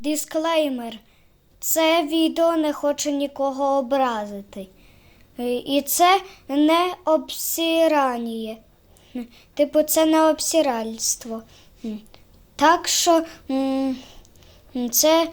Дисклеймер. Це відео не хоче нікого образити. Е, І це не обсирання. Типу, це не обсиральство. М. Так що це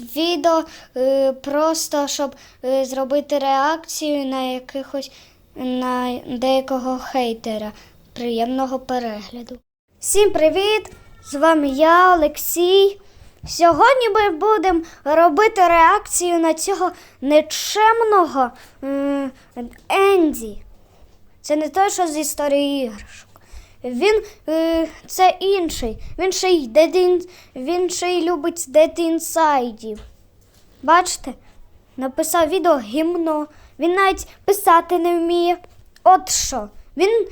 відео е, просто, щоб е, зробити реакцію на якихось на деякого хейтера. Приємного перегляду. Всім привіт! З вами я, Олексій. Сьогодні ми будемо робити реакцію на цього нечемного Енді. Це не той, що з історії іграшок. Він е, це інший. Він ще й in, він ще й любить Inside. Бачите? Написав відео гімно. Він навіть писати не вміє. От що. Він,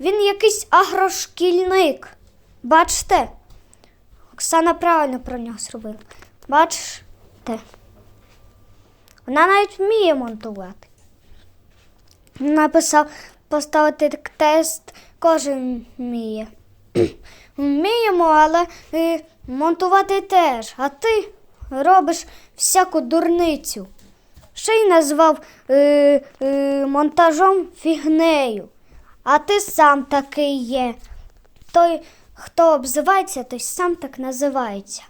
він якийсь агрошкільник. Бачите? Оксана правильно про нього зробила. Бачите? Вона навіть вміє монтувати. Написав поставити тест, кожен вміє. Вміємо, але е, монтувати теж. А ти робиш всяку дурницю. Ще й назвав е, е, монтажом фігнею. А ти сам такий є. Той, хто обзивається, той сам так називається.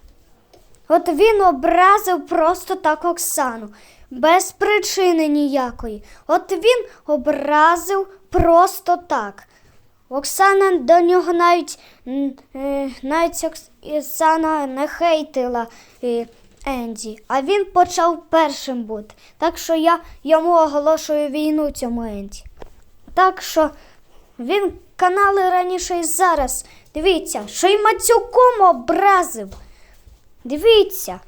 От він образив просто так Оксану, без причини ніякої. От він образив просто так. Оксана до нього навіть, е, навіть Окс- Оксана не хейтила е, Енді, а він почав першим бути. Так що я йому оголошую війну цьому Енді. Так що він канали раніше і зараз. Дивіться, що й Мацюком образив. Дивіться,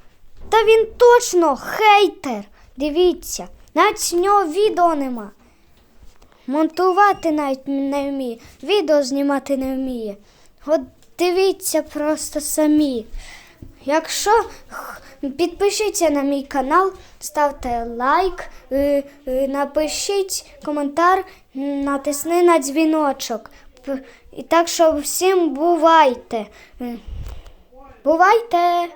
та він точно хейтер. Дивіться, навіть в нього відео нема. Монтувати навіть не вміє, відео знімати не вміє. От дивіться просто самі. Якщо підпишіться на мій канал, ставте лайк, е, е, напишіть коментар, натисни на дзвіночок. І так що всім бувайте. Е, Бувайте!